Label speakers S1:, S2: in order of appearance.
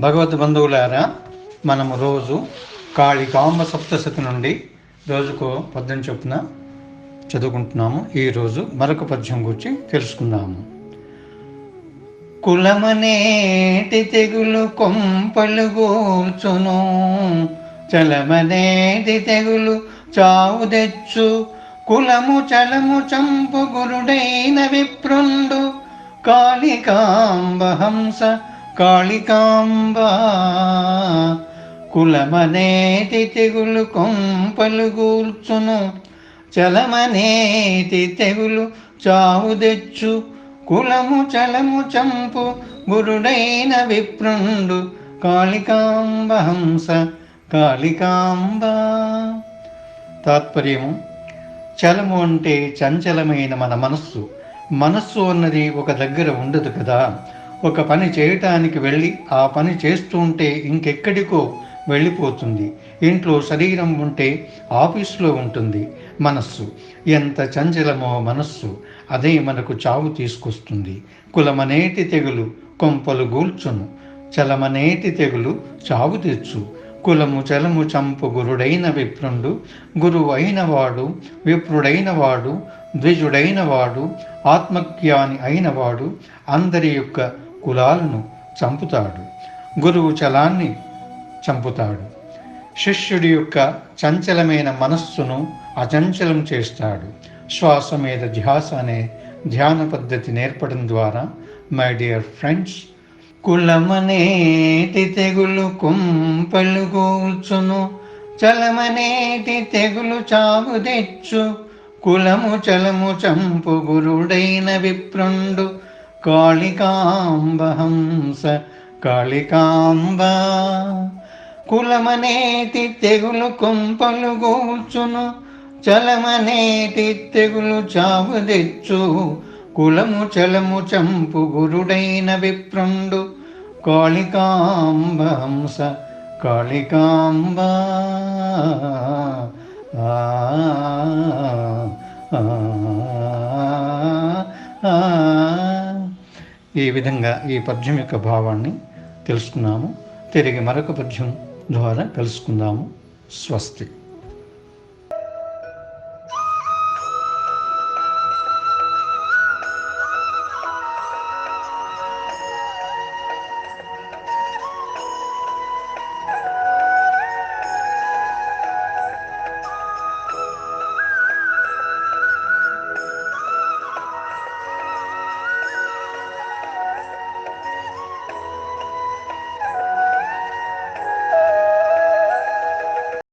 S1: భగవద్ బంధువులారా మనము రోజు కాళికాంబ సప్తశతి నుండి రోజుకు పద్యం చొప్పున చదువుకుంటున్నాము. ఈరోజు మరొక పద్యం గురించి తెలుసుకుందాము. కులమనేటి తెగులు కొంపలు గూర్చును చలమనేటి తెగులు చావు తెచ్చు కులము చలము చంపు గురుడైన విప్రుండు కాళికాంబ హంస కాళికాంబ కులమనేటి తెగులు కొంపలు గూర్చును చలమనేటి తెగులు చావు తెచ్చు. కులము చలము చంపు గురుడైన విప్రుండు. కాళికాంబ హంస కాళికాంబ. తాత్పర్యము చలము అంటే చంచలమైన మన మనస్సు. మనస్సు అన్నది ఒక దగ్గర ఉండదు కదా. ఒక పని చేయటానికి వెళ్ళి ఆ పని చేస్తూ ఉంటే ఇంకెక్కడికో వెళ్ళిపోతుంది. ఇంట్లో శరీరం ఉంటే ఆఫీసులో ఉంటుంది మనస్సు. ఎంత చంచలమో మనస్సు అదే మనకు చావు తీసుకొస్తుంది. కులమనేటి తెగులు కొంపలు గూల్చును. చలమనేటి తెగులు చావు తెచ్చు కులము చలము చంపు గురుడైన విప్రుండు. గురువు అయినవాడు విప్రుడైనవాడు. ద్విజుడైనవాడు. ఆత్మజ్ఞాని అయినవాడు. అందరి యొక్క కులాలను చంపుతాడు. గురువు చలాన్ని చంపుతాడు. శిష్యుడి యొక్క చంచలమైన మనస్సును అచంచలం చేస్తాడు. శ్వాస మీద ధ్యాస అనే ధ్యాన పద్ధతి నేర్పడం ద్వారా మై డియర్ ఫ్రెండ్స్ కులమనేటి తెగులు కుంపలు కూర్చును చలమనేటి తెగులు చావు తెచ్చు. కులము చలము చంపు గురుడైన విప్రుండు. కాళికాంబహంస కాళికాంబ. కులమనేటి తెగులు కొంపలు కూల్చును చలమనేటి తెగులు చావు తెచ్చు. కులము చలము చంపు గురుడైన విప్రుండు కాళికాంబ హంస కాళికాంబ. ఈ విధంగా ఈ పద్యం యొక్క భావాన్ని తెలుసుకున్నాము. తిరిగి మరొక పద్యం ద్వారా కలుసుకుందాము. స్వస్తి.